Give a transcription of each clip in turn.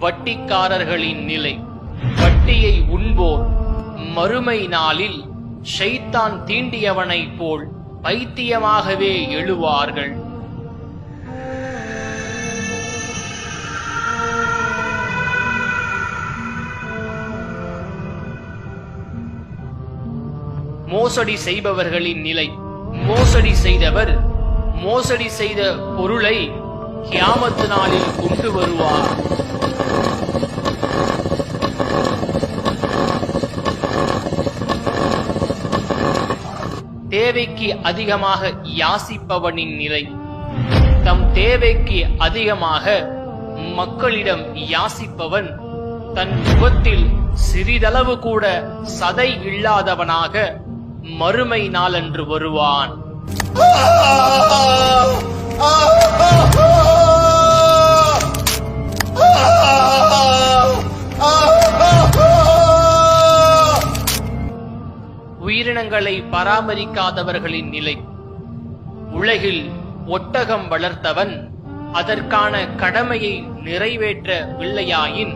வட்டிக்காரர்களின் நிலை. வட்டியை உண்போர் மறுமை நாளில் ஷைத்தான் தீண்டியவனைப் போல் பைத்தியமாகவே எழுவார்கள். மோசடி செய்பவர்களின் நிலை. மோசடி செய்தவர் மோசடி செய்த பொருளை கியாமத்து நாளில் கொண்டு வருவார். தேவைக்கு அதிகமாக யாசிப்பவனின் நிலை. தம் தேவைக்கு அதிகமாக மக்களிடம் யாசிப்பவன் தன் முகத்தில் சிறிதளவு கூட சதை இல்லாதவனாக மறுமை நாளன்று வருவான். உயிரினங்களை பராமரிக்காதவர்களின் நிலை. உலகில் ஒட்டகம் வளர்த்தவன் அதற்கான கடமையை நிறைவேற்றவில்லையாயின்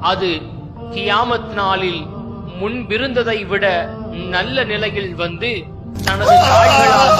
அது கியாமத் நாளில் முன்பிருந்ததை விட நல்ல நிலையில் வந்து தனது கால்களால்